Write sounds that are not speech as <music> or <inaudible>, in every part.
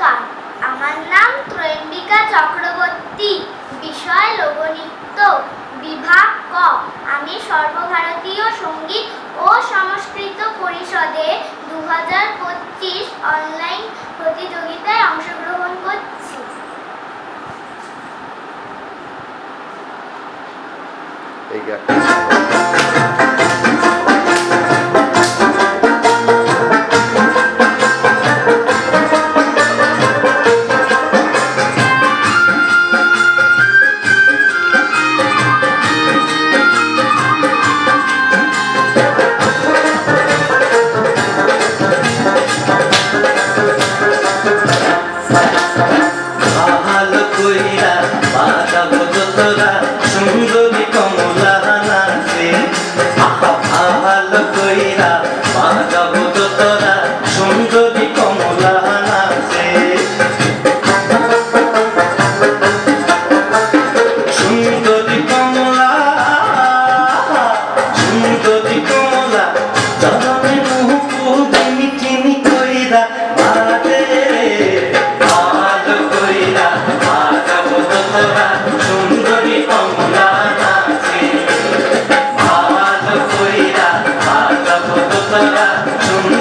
নমস্কার। আমার নাম ত্রয়ম্বিকা চক্রবর্তী। বিষয় লোকনৃত্য বিভাগ ক। আমি সর্বভারতীয় সংগীত ও সংস্কৃত পরিষদে দু হাজার পঁচিশ অনলাইন প্রতিযোগিতায় অংশগ্রহণ করছি। এই Yeah. <laughs>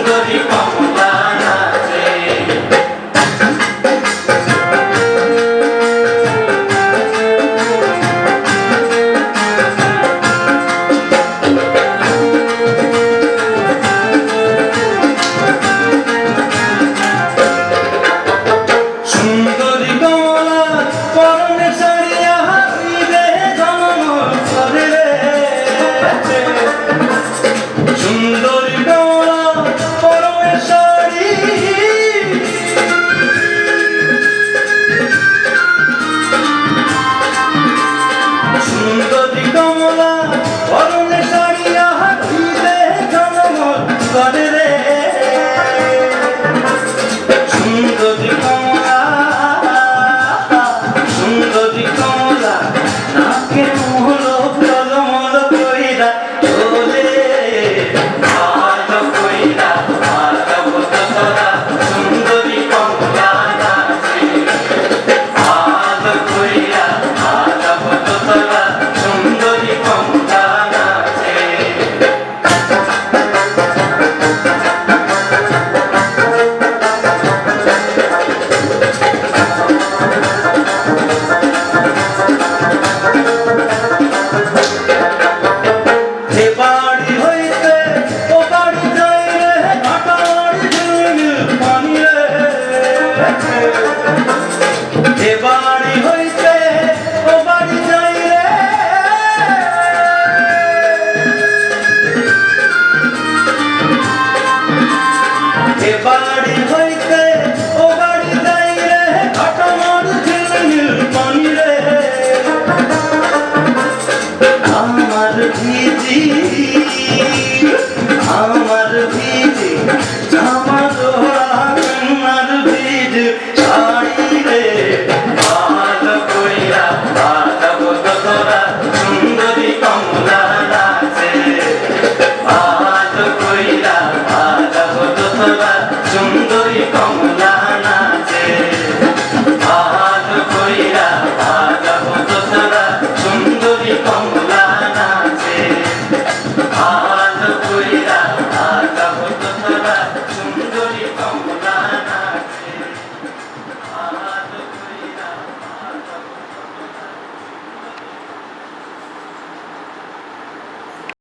Come on. Sarjeeji